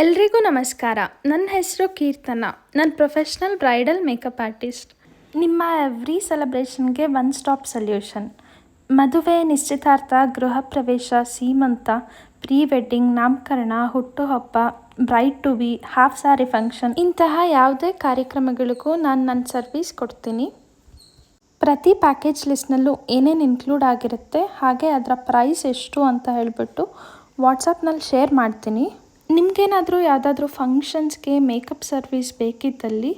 ಎಲ್ರಿಗೂ ನಮಸ್ಕಾರ. ನನ್ನ ಹೆಸರು ಕೀರ್ತನ. ನಾನು ಪ್ರೊಫೆಷ್ನಲ್ ಬ್ರೈಡಲ್ ಮೇಕಪ್ ಆರ್ಟಿಸ್ಟ್ ನಿಮ್ಮ ಎವ್ರಿ ಸೆಲೆಬ್ರೇಷನ್ಗೆ ಒನ್ ಸ್ಟಾಪ್ ಸೊಲ್ಯೂಷನ್ ಮದುವೆ, ನಿಶ್ಚಿತಾರ್ಥ, ಗೃಹ ಪ್ರವೇಶ, ಸೀಮಂತ ಪ್ರೀ ವೆಡ್ಡಿಂಗ್ ನಾಮಕರಣ, ಹುಟ್ಟುಹಬ್ಬ bride to be half sari function ಇಂತಹ ಯಾವುದೇ ಕಾರ್ಯಕ್ರಮಗಳಿಗೂ ನಾನು ನನ್ನ ಸರ್ವಿಸ್ ಕೊಡ್ತೀನಿ. ಪ್ರತಿ ಪ್ಯಾಕೇಜ್ ಲಿಸ್ಟ್ನಲ್ಲೂ ಏನೇನು ಇನ್ಕ್ಲೂಡ್ ಆಗಿರುತ್ತೆ, ಹಾಗೆ ಅದರ ಪ್ರೈಸ್ ಎಷ್ಟು ಅಂತ ಹೇಳಿಬಿಟ್ಟು ವಾಟ್ಸಪ್ನಲ್ಲಿ ಶೇರ್ ಮಾಡ್ತೀನಿ. ನಿಮಗೇನಾದರೂ ಯಾವುದಾದ್ರೂ ಫಂಕ್ಷನ್ಸ್ಗೆ ಮೇಕಪ್ ಸರ್ವಿಸ್ ಬೇಕಿದ್ದಲ್ಲಿ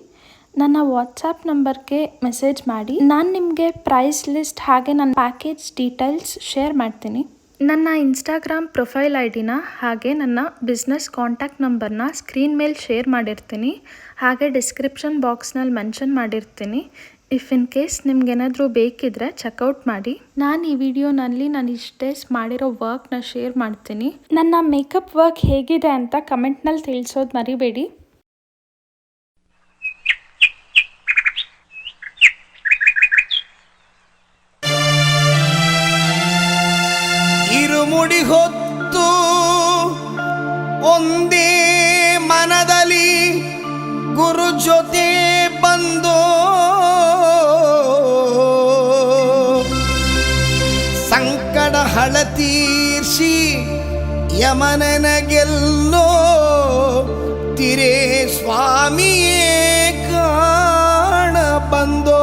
ನನ್ನ ವಾಟ್ಸಪ್ ನಂಬರ್ಗೆ ಮೆಸೇಜ್ ಮಾಡಿ. ನಾನು ನಿಮಗೆ ಪ್ರೈಸ್ ಲಿಸ್ಟ್ ಹಾಗೆ ನನ್ನ ಪ್ಯಾಕೇಜ್ ಡೀಟೇಲ್ಸ್ ಶೇರ್ ಮಾಡ್ತೀನಿ. ನನ್ನ ಇನ್ಸ್ಟಾಗ್ರಾಮ್ ಪ್ರೊಫೈಲ್ ಐ ಡಿನ ಹಾಗೆ ನನ್ನ ಬಿಸ್ನೆಸ್ ಕಾಂಟ್ಯಾಕ್ಟ್ ನಂಬರ್ನ ಸ್ಕ್ರೀನ್ ಮೇಲೆ ಶೇರ್ ಮಾಡಿರ್ತೀನಿ. ಹಾಗೆ ಡಿಸ್ಕ್ರಿಪ್ಷನ್ ಬಾಕ್ಸ್ನಲ್ಲಿ ಮೆನ್ಷನ್ ಮಾಡಿರ್ತೀನಿ. ಇಫ್ ಇನ್ ಕೇಸ್ ನಿಮ್ಗೇನಾದರೂ ಬೇಕಿದ್ರೆ ಚೆಕ್ಔಟ್ ಮಾಡಿ. ನಾನು ಈ ವಿಡಿಯೋನಲ್ಲಿ ನಾನು ಇಷ್ಟೇ ಮಾಡಿರೋ ವರ್ಕ್ನ ಶೇರ್ ಮಾಡ್ತೀನಿ. ನನ್ನ ಮೇಕಪ್ ವರ್ಕ್ ಹೇಗಿದೆ ಅಂತ ಕಮೆಂಟ್ನಲ್ಲಿ ತಿಳಿಸೋದು ಮರಿಬೇಡಿ. ಇರುಮುಡಿ ಹೊತ್ತು, ಒಂದೇ ಸಂಕಟ ಯಮನನ ಗೆಲ್ಲೋ ತಿರೇ ಸ್ವಾಮಿಯೇ ಕಾಣ ಬಂದೋ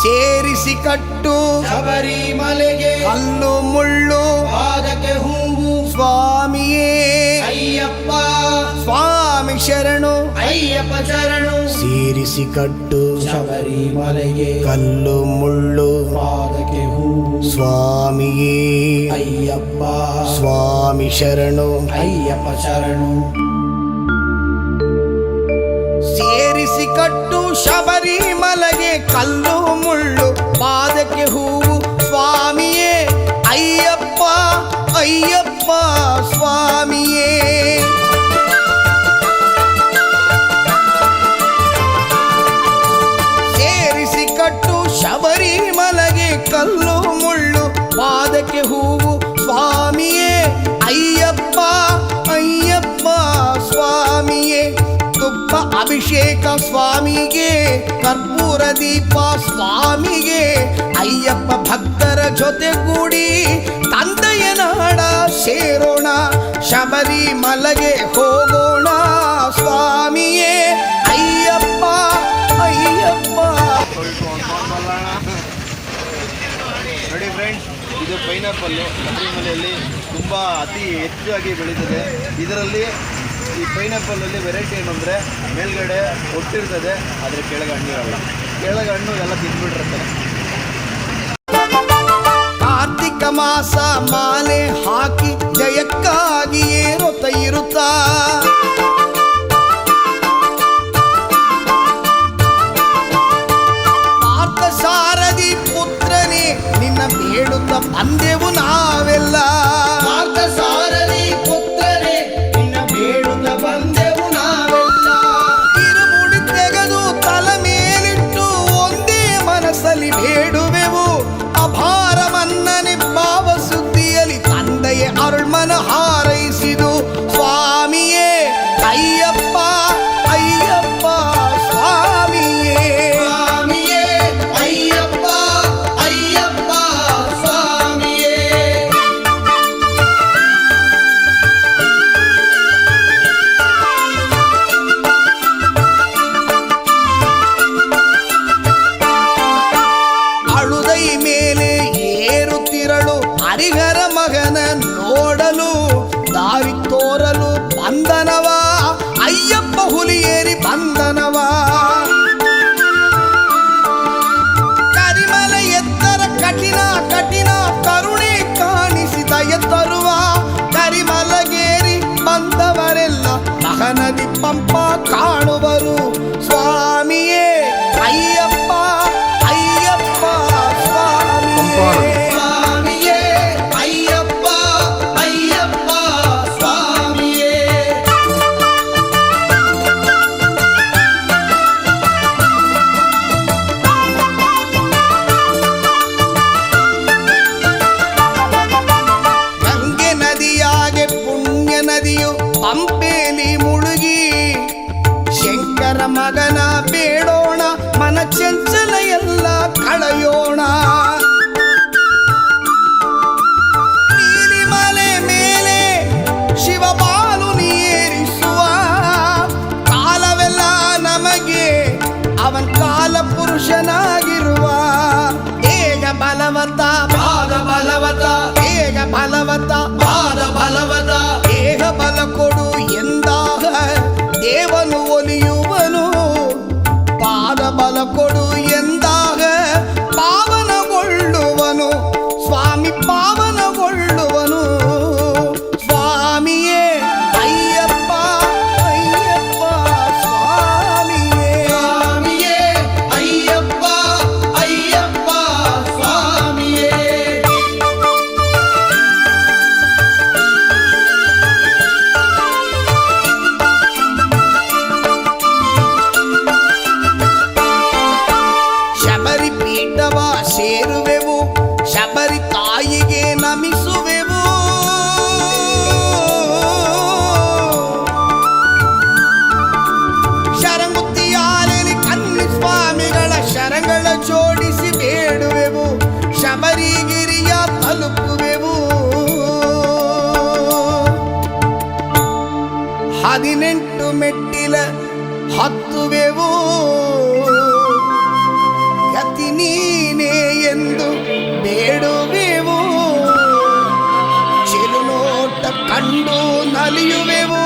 ಸೇರಿಸಿ ಕಟ್ಟು ಶಬರಿಮಲೆಗೆ ಕಲ್ಲು ಮುಳ್ಳು ಪಾದಕ್ಕೆ ಹೂವು ಸ್ವಾಮಿಯೇ ಅಯ್ಯಪ್ಪ ಸ್ವಾಮಿ ಶರಣು ಅಯ್ಯಪ್ಪ ಶರಣು ಸೇರಿಸಿ ಕಟ್ಟು ಶಬರಿಮಲೆಗೆ ಕಲ್ಲು ಮುಳ್ಳು ಪಾದಕ್ಕೆ ಹೂವು ಸ್ವಾಮಿಯೇ ಅಯ್ಯಪ್ಪ ಸ್ವಾಮಿ ಶರಣು ಅಯ್ಯಪ್ಪ ಶರಣು ಸೇರಿಸಿ ಕಟ್ಟು ಶಬರಿಮಲೆಗೆ ಕಲ್ಲು ಅಯ್ಯಪ್ಪ ಸ್ವಾಮಿಯೇ. ಸೇರಿಸಿ ಕಟ್ಟು ಶಬರಿಮಲೆಗೆ ಕಲ್ಲು ಮುಳ್ಳು ಪಾದಕ್ಕೆ ಹೂವು ಸ್ವಾಮಿಯೇ. ಅಯ್ಯಪ್ಪ ಅಯ್ಯಪ್ಪ ಸ್ವಾಮಿಯೇ. ತುಪ್ಪ ಅಭಿಷೇಕ ಸ್ವಾಮಿಗೆ, ಕರ್ಪೂರ ದೀಪ ಸ್ವಾಮಿಗೆ. ಅಯ್ಯಪ್ಪ ಭಕ್ತರ ಜೊತೆಗೂಡಿ ತಂದೆಯ ನಾಡ ಸೇರೋಣ ಶಬರಿಮಲೆಗೆ ಹೋಗೋಣ ಸ್ವಾಮಿಯೇ. ಅಯ್ಯಪ್ಪ ಅಯ್ಯಪ್ಪ. ನೋಡಿ ಫ್ರೆಂಡ್ಸ್ ಇದು ಪೈನಾಪಲ್ಲು ಶಬರಿಮಲೆಯಲ್ಲಿ ತುಂಬ ಅತಿ ಹೆಚ್ಚಾಗಿ ಬೆಳೀತದೆ. ಇದರಲ್ಲಿ ಈ ಪೈನಾಪಲ್ಲಲ್ಲಿ ವೆರೈಟಿ ಏನಂದರೆ ಮೇಲ್ಗಡೆ ಹೊಟ್ಟಿರ್ತದೆ ಆದರೆ ಕೆಳಗೆ ಹಣ್ಣು ಇರಲ್ಲ. ಕೆಳಗೆ ಹಣ್ಣು ಎಲ್ಲ ತಿಂದ್ಬಿಟ್ಟಿರ್ತಾರೆ ಮಾಸ ಮಾಲೆ ಹಾಕಿ ಜಯಕ್ಕಾಗಿ ಏರುತ್ತ ಇರುತ್ತಾ ತಂದೆಯ ಮಗನ ಬೇಡೋಣ ಮನ ಚಂಚಲ ಎಲ್ಲ ಕಳೆಯೋಣ. ನೀಲಿಮಲೆ ಮೇಲೆ ನೀ ನೀರಿಸುವ ಕಾಲವೆಲ್ಲ ನಮಗೆ ಅವನ್ ಕಾಲ ಪುರುಷನಾಗಿರುವ ಏಗ ಬಲವತ ಪಾದ ಬಲವತ ಏಗ ಬಲವತ ಪಾದ ಬಲವತ ದೇಹ ಬಲ ಕೊಡು ಎಂದಾಗ ದೇವನು ಒಲಿಯುವನು ಪಾದ ಮೆಟ್ಟಿಲ ಹತ್ತುವೆವು ಗತಿ ನೀನೇ ಎಂದು ಬೇಡುವೆವು ಚಿರುನೋಟ ಕಂಡು ನಲಿಯುವೆವು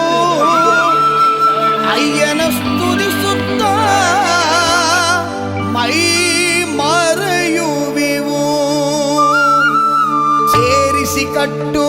ಅಯ್ಯನ ಸ್ತುತಿಸುತ್ತ ಮೈ ಮರೆಯುವೆವು ಸೇರಿಸಿ ಕಟ್ಟು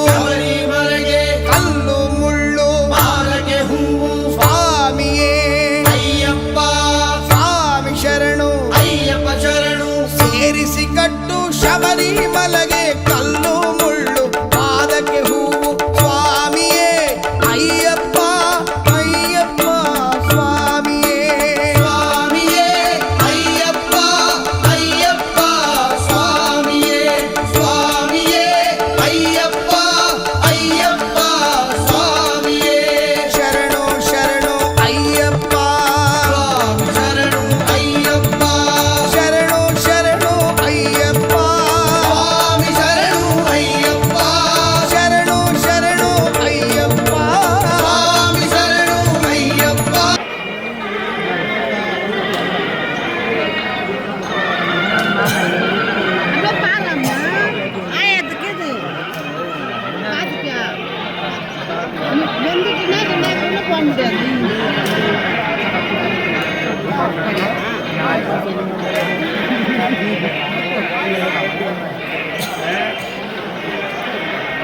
ಬಂದಿದ್ದೀನಿ ದಿನ ಬಂದೆ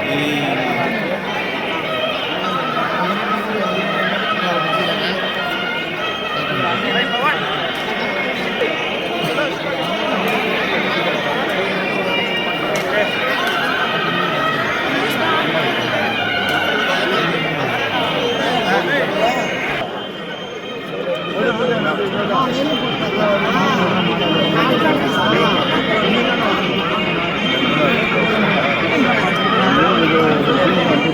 ಈ ఏమి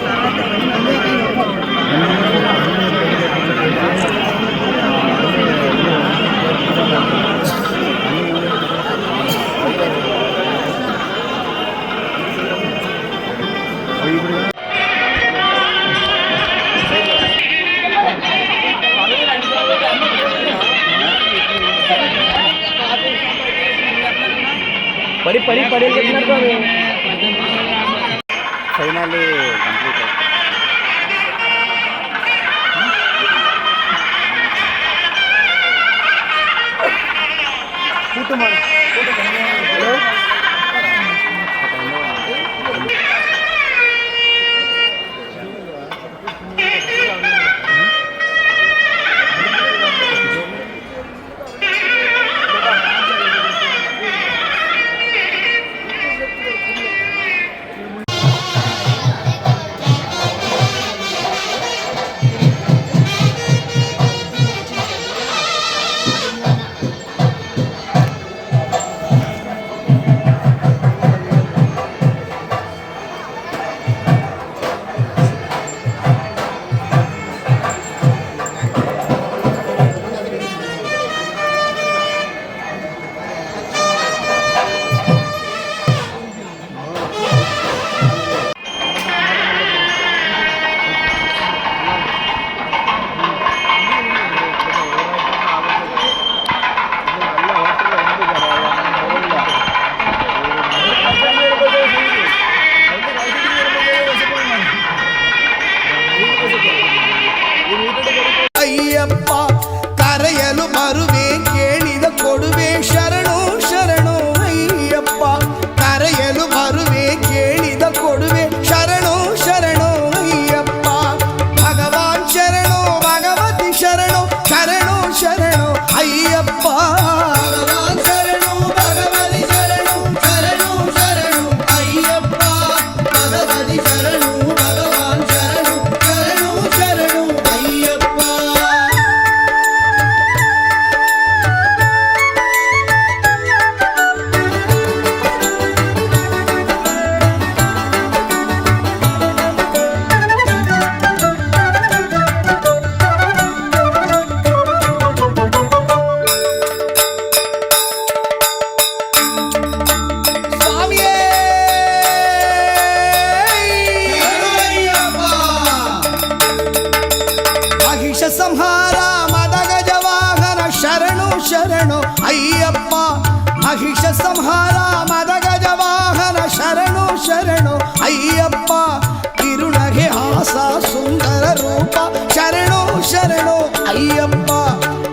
ಶರಣು ಅಯ್ಯಪ್ಪ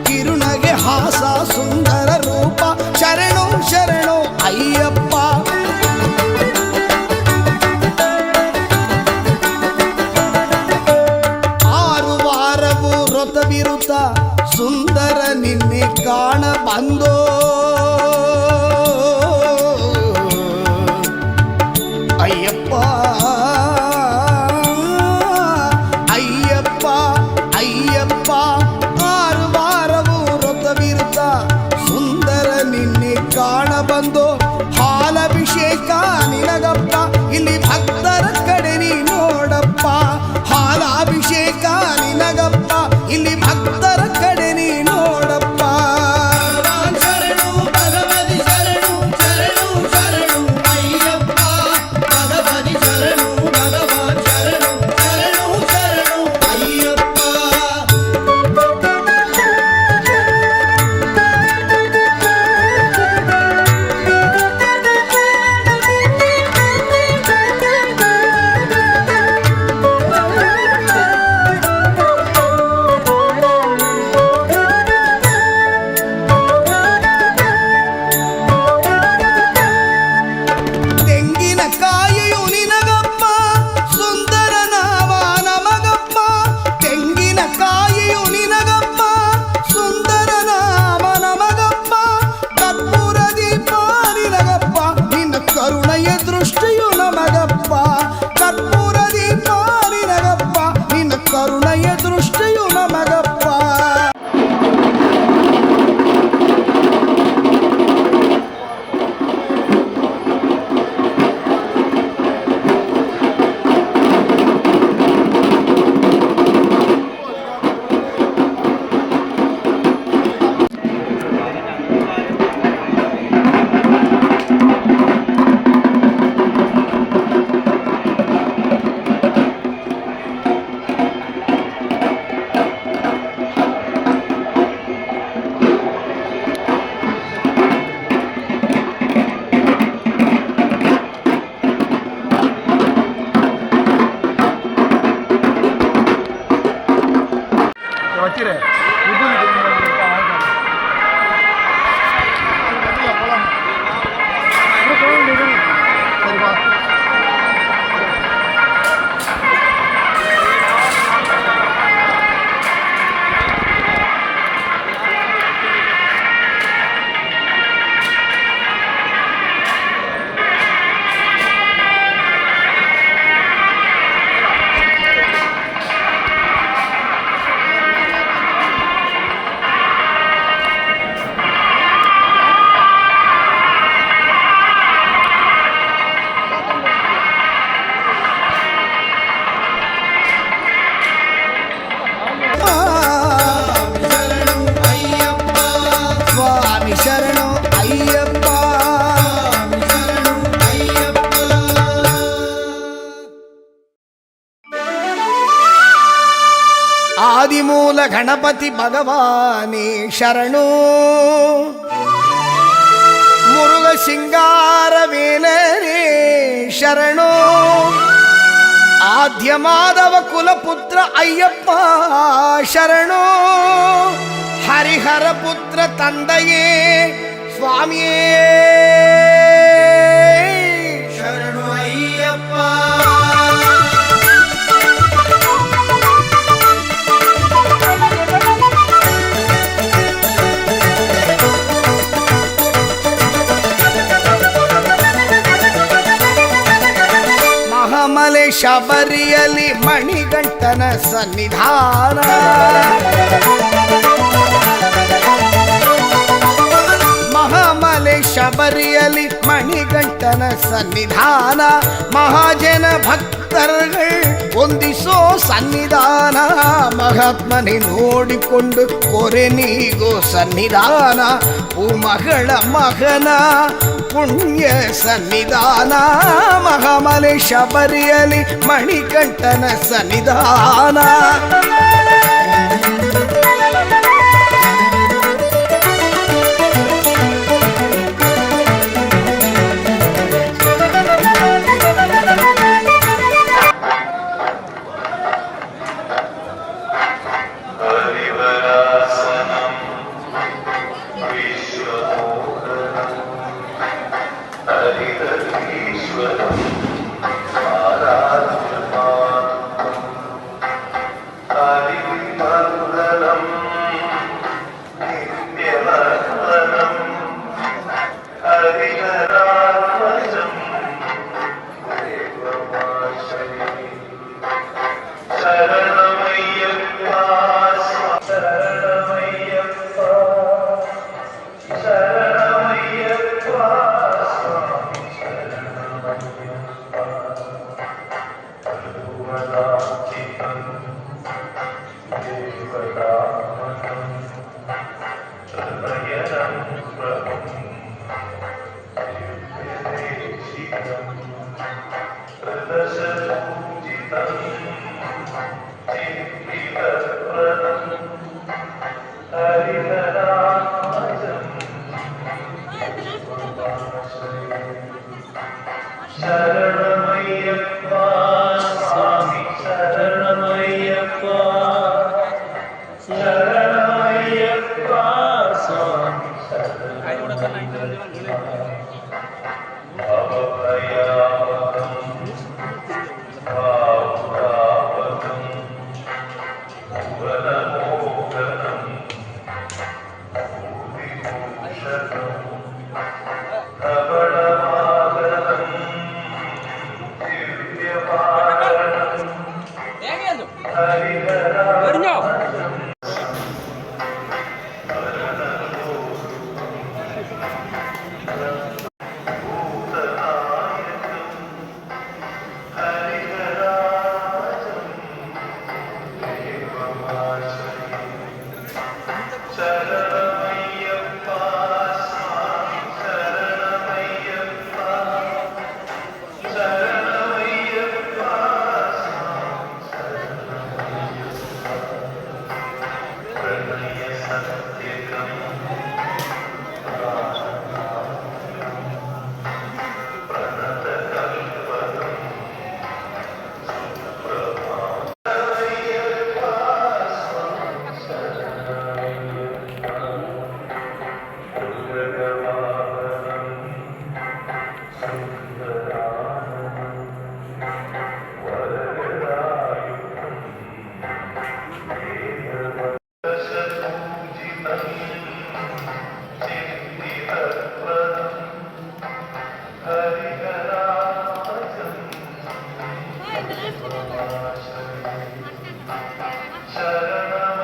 ಕಿರುನಗೆ ಹಾಸಾಸು ಗಣಪತಿ ಭಗವಾನಿ ಶರಣು ಮುರುಘ ಸಿಂಗಾರ ವೇಲರೇ ಶರಣು ಆದ್ಯ ಮಾಧವ ಕುಲಪುತ್ರ ಅಯ್ಯಪ್ಪ ಶರಣು ಹರಿಹರ ಪುತ್ರ ತಂದೆಯೇ ಸ್ವಾಮಿಯೇ ಶಬರಿಯಲಿ ಮಣಿಗಂಟನ ಸನ್ನಿಧಾನ. ಮಹಾಮಲೆ ಶಬರಿಯಲಿ ಮಣಿಗಂಟನ ಸನ್ನಿಧಾನ. ಮಹಾಜನ ಭಕ್ತರುಗಳು ಹೊಂದಿಸೋ ಸನ್ನಿಧಾನ. ಮಹಾತ್ಮನೆ ನೋಡಿಕೊಂಡು ಕೊರೆ ನೀಗೋ ಸನ್ನಿಧಾನ. ಉಮಗಳ ಮಗನ ಪುಣ್ಯ ಸನ್ನಿಧಾನ ಮಹಾಮಲೆ ಶಬರಿಯಲಿ ಮಣಿಕಂಠನ ಸನ್ನಿಧಾನ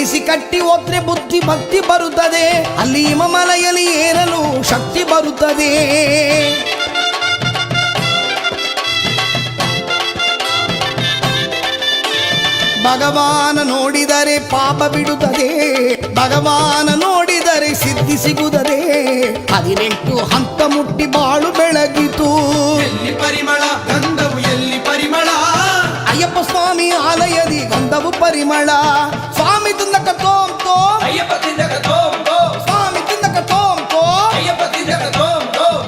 ಸೇರಿಸಿ ಕಟ್ಟಿ ಹೋದ್ರೆ ಬುದ್ಧಿ ಭಕ್ತಿ ಬರುತ್ತದೆ. ಅಲ್ಲಿ ಹಿಮಮಲೆಯಲ್ಲಿ ಏರಲು ಶಕ್ತಿ ಬರುತ್ತದೆ. ಭಗವಾನ ನೋಡಿದರೆ ಪಾಪ ಬಿಡುತ್ತದೆ. ಭಗವಾನ ನೋಡಿದರೆ ಸಿದ್ಧಿ ಸಿಗುತ್ತದೆ. ಹದಿನೆಂಟು ಹಂತ ಮುಟ್ಟಿ ಬಾಳು ಬೆಳಗಿತು. ಪರಿಮಳ ಸ್ವಾಮಿ ಆಲಯದಿ ಗಂಧವು ಪರಿಮಳ ಸ್ವಾಮಿ ತಿಂದಕ ತೋಂ ತೋಂ ಅಯ್ಯಪ್ಪ ತಿಂದಕ ತೋಂ ತೋಂ ಸ್ವಾಮಿ ತಿಂದಕ ತೋಂ ತೋಂ ಅಯ್ಯಪ್ಪ ತಿಂದಕ ತೋಂ ತೋಂ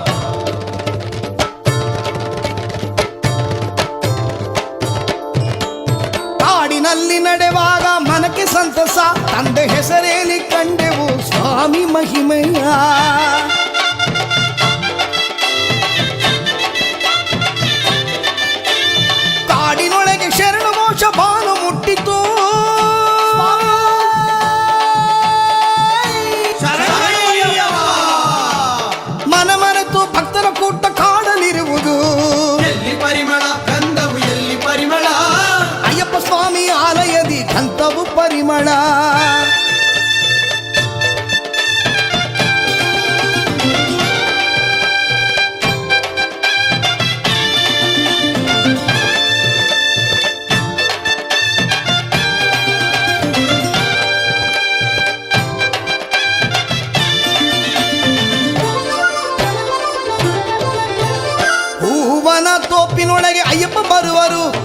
ಕಾಡಿನಲ್ಲಿ ನಡೆವಾಗ ಮನಕ್ಕೆ ಸಂತಸ ತಂದೆ ಹೆಸರೇಲಿ ಕಂಡೆವು ಸ್ವಾಮಿ ಮಹಿಮೆಯ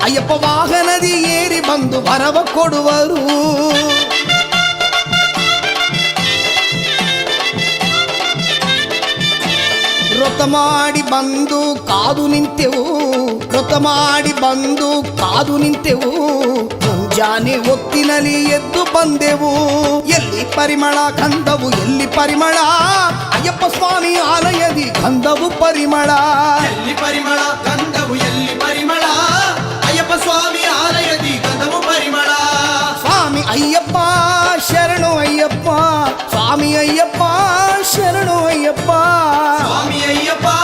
ಅಯ್ಯಪ್ಪ ವಾಹನದಿ ಏರಿ ಬಂದು ವರವ ಕೊಡುವರು ವ್ರತ ಮಾಡಿ ಬಂದು ಕಾದು ನಿಂತೆವು ವ್ರತ ಮಾಡಿ ಬಂದು ಕಾದು ನಿಂತೆವು ಮುಂಜಾನೆ ಹೊತ್ತಿನಲ್ಲಿ ಎದ್ದು ಬಂದೆವು ಎಲ್ಲಿ ಪರಿಮಳ ಗಂಧವು ಎಲ್ಲಿ ಪರಿಮಳ ಅಯ್ಯಪ್ಪ ಸ್ವಾಮಿ ಆಲಯದಿ ಗಂಧವು ಪರಿಮಳ ಎಲ್ಲಿ ಪರಿಮಳ ஐயப்பா சாமி ஐயப்பா சரணு ஐயப்பா. சாமி ஐயப்பா